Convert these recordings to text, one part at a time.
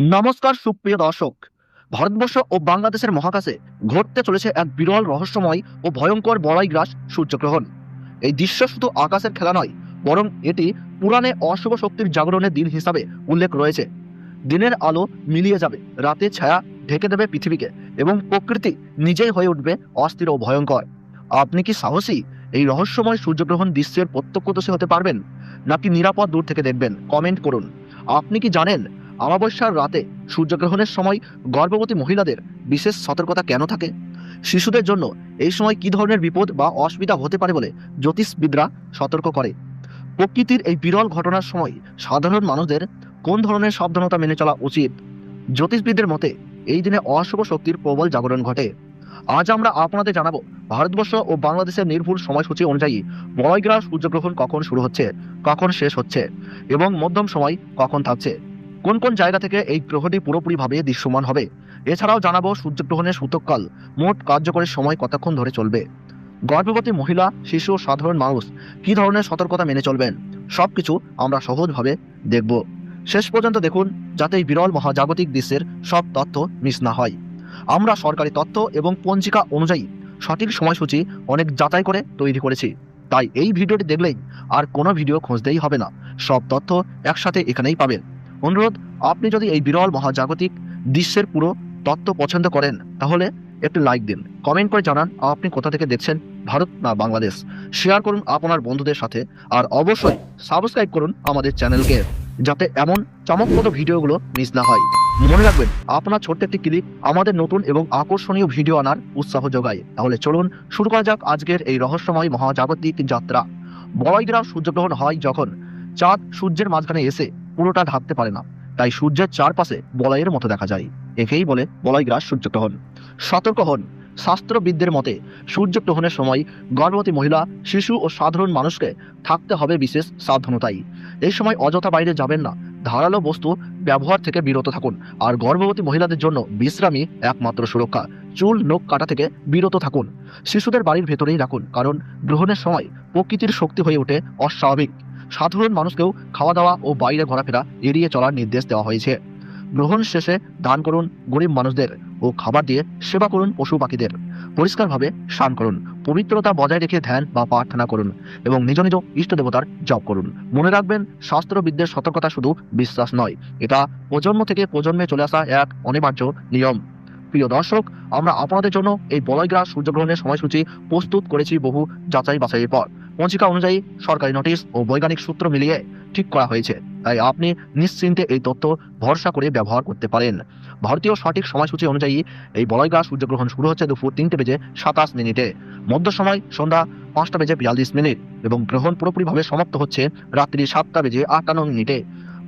নমস্কার, সুপ্রিয় দর্শক। ভারতবর্ষ ও বাংলাদেশের মহাকাশে ঘটতে চলেছে এক বিরল রহস্যময় ও ভয়ঙ্কর বড়াই গ্রাস সূর্যগ্রহণ। এই দৃশ্য শুধু আকাশের খেলা নয়, বরং এটি পুরাণে অশুভ শক্তির জাগরণের দিন হিসাবে উল্লেখ রয়েছে। দিনের আলো মিলিয়ে যাবে, রাতে ছায়া ঢেকে দেবে পৃথিবীকে, এবং প্রকৃতি নিজেই হয়ে উঠবে অস্থির ও ভয়ঙ্কর। আপনি কি সাহসী? এই রহস্যময় সূর্যগ্রহণ দৃশ্যের প্রত্যক্ষদর্শী হতে পারবেন? নাকি নিরাপদ দূর থেকে দেখবেন? কমেন্ট করুন। আপনি কি জানেন অমাবস্যার রাতে সূর্যগ্রহণের সময় গর্ভবতী মহিলাদের বিশেষ সতর্কতা কেন থাকে? শিশুদের জন্য এই সময় কী ধরনের বিপদ বা অসুবিধা হতে পারে বলে জ্যোতিষবিদরা সতর্ক করে? প্রকৃতির এই বিরল ঘটনার সময় সাধারণ মানুষদের কোন ধরনের সাবধানতা মেনে চলা উচিত? জ্যোতিষবিদদের মতে, এই দিনে অশুভ শক্তির প্রবল জাগরণ ঘটে। আজ আমরা আপনাদের জানাব, ভারতবর্ষ ও বাংলাদেশের নির্ভুল সময়সূচি অনুযায়ী বড়গ্রাস সূর্যগ্রহণ কখন শুরু হচ্ছে, কখন শেষ হচ্ছে এবং মধ্যম সময় কখন থাকছে কোন কোন জায়গা থেকে এই গ্রহটি পুরোপুরিভাবে দৃশ্যমান হবে? এছাড়াও জানাব, সূর্যগ্রহণের সূতককাল মোট কার্যকরী সময় কতক্ষণ ধরে চলবে? গর্ভবতী মহিলা, শিশু, সাধারণ মানুষ, কী ধরনের সতর্কতা মেনে চলবেন? সব কিছু আমরা সহজভাবে দেখব। শেষ পর্যন্ত দেখুন, যাতে এই বিরল মহাজাগতিক দৃশ্যের সব তথ্য মিস না হয়। আমরা সরকারি তথ্য এবং পঞ্জিকা অনুযায়ী সঠিক সময়সূচি অনেক যাচাই করে তৈরি করেছি। তাই এই ভিডিওটি দেখলেই আর কোনো ভিডিও খুঁজতেই হবে না। সব তথ্য একসাথে এখানেই পাবেন। অনুরোধ, আপনি যদি এই বিরল মহাজাগতিক দৃশ্যের পুরো তত্ত্ব পছন্দ করেন, তাহলে একটু লাইক দিন। কমেন্ট করে জানান আপনি কোথা থেকে দেখছেন ভারত না বাংলাদেশ। শেয়ার করুন আপনার বন্ধুদের সাথে আর অবশ্যই সাবস্ক্রাইব করুন আমাদের চ্যানেলকে যাতে এমন চমকপ্রদ ভিডিওগুলো মিস না হয়। মনে রাখবেন, আপনার ছোট্ট একটি ক্লিক আমাদের নতুন এবং আকর্ষণীয় ভিডিও আনার উৎসাহ যোগায়। তাহলে চলুন শুরু করা যাক আজকের এই রহস্যময় মহাজাগতিক যাত্রা। বড়ইগ্রাম সূর্যগ্রহণ হয় যখন চাঁদ সূর্যের মাঝখানে এসে পুরোটা ঢাকতে পারে না। তাই সূর্যের চারপাশে বলয়ের মতো দেখা যায়। একেই বলে বলয়গ্রাস সূর্যগ্রহণ। সতর্ক হন। শাস্ত্রবিদদের মতে, সূর্যগ্রহণের সময় গর্ভবতী মহিলা, শিশু ও সাধারণ মানুষকে থাকতে হবে বিশেষ সাবধানতাই। এই সময় অযথা বাইরে যাবেন না। ধারালো বস্তু ব্যবহার থেকে বিরত থাকুন। আর গর্ভবতী মহিলাদের জন্য বিশ্রামই একমাত্র সুরক্ষা। চুল, নখ কাটা থেকে বিরত থাকুন। শিশুদের বাড়ির ভেতরেই রাখুন। কারণ গ্রহণের সময় প্রকৃতির শক্তি হয়ে ওঠে অস্বাভাবিক। সাধারণ মানুষকেও খাওয়া দাওয়া ও বাইরে ঘোরাফেরা এড়িয়ে চলার নির্দেশ দেওয়া হয়েছে। গ্রহণ শেষে দান করুন গরিব মানুষদের ও খাবার দিয়ে সেবা করুন পশু পাখিদের। পরিষ্কারভাবে স্নান করুন, পবিত্রতা বজায় রেখে ধ্যান বা প্রার্থনা করুন এবং নিজ নিজ ইষ্ট দেবতার জপ করুন। মনে রাখবেন, শাস্ত্রবিদদের সতর্কতা শুধু বিশ্বাস নয়, এটা প্রজন্ম থেকে প্রজন্মে চলে আসা এক অনিবার্য নিয়ম। প্রিয় দর্শক, আমরা আপনাদের জন্য এই বলয়গ্রাস সূর্যগ্রহণের সময়সূচি প্রস্তুত করেছি বহু যাচাই বাছাইয়ের পর। পঞ্জিকা অনুযায়ী সরকারি নোটিশ ও বৈজ্ঞানিক সূত্র মিলিয়ে ঠিক করা হয়েছে। তাই আপনি নিশ্চিন্তে এই তথ্য ভরসা করে ব্যবহার করতে পারেন। ভারতীয় সঠিক সময়সূচি অনুযায়ী এই বলয়গ্রাস সূর্যগ্রহণ শুরু হচ্ছে দুপুর তিনটে বেজে সাতাশ মিনিটে। মধ্য সময় সন্ধ্যা পাঁচটা বেজে বিয়াল্লিশ মিনিট এবং গ্রহণ পুরোপুরিভাবে সমাপ্ত হচ্ছে রাত্রি সাতটা বেজে আটান্ন মিনিটে।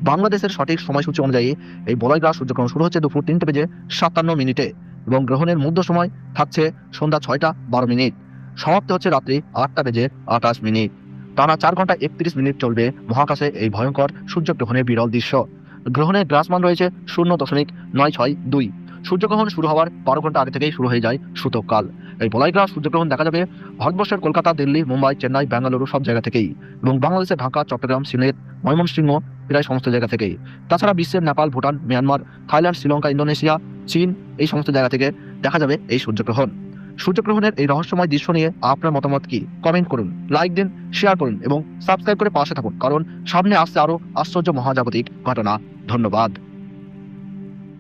বাংলাদেশের সঠিক সময়সূচি অনুযায়ী এই বলয়গ্রাস সূর্যগ্রহণ শুরু হচ্ছে দুপুর তিনটে বেজে সাতান্ন মিনিটে এবং গ্রহণের মধ্য সময় থাকছে সন্ধ্যা ছয়টা বারো মিনিট। সমাপ্ত হচ্ছে রাত্রি আটটা বেজে আঠাশ মিনিট। টানা চার ঘণ্টা একত্রিশ মিনিট চলবে মহাকাশে এই ভয়ঙ্কর সূর্যগ্রহণের বিরল দৃশ্য। গ্রহণের গ্রাসমান রয়েছে শূন্য দশমিক নয় ছয় দুই। সূর্যগ্রহণ শুরু হওয়ার বারো ঘণ্টা আগে থেকেই শুরু হয়ে যায় সূতককাল। এই বলাইগ্রাস সূর্যগ্রহণ দেখা যাবে ভারতবর্ষের কলকাতা, দিল্লি, মুম্বাই, চেন্নাই বেঙ্গালুরু সব জায়গা থেকেই এবং বাংলাদেশের ঢাকা, চট্টগ্রাম, সিলেট, ময়মনসিংহ প্রায় সমস্ত জায়গা থেকেই। তাছাড়া বিশ্বের Nepal, Bhutan, Myanmar, Thailand, Sri Lanka, Indonesia, চীন এই সমস্ত জায়গা থেকে দেখা যাবে এই সূর্যগ্রহণ। সূর্যগ্রহণের এই রহস্যময় দৃশ্য নিয়ে আপনার মতামত কি? কমেন্ট করুন লাইক দিন শেয়ার করুন এবং সাবস্ক্রাইব করে পাশে থাকুন, কারণ সামনে আসছে আরও আশ্চর্য মহাজাগতিক ঘটনা। ধন্যবাদ।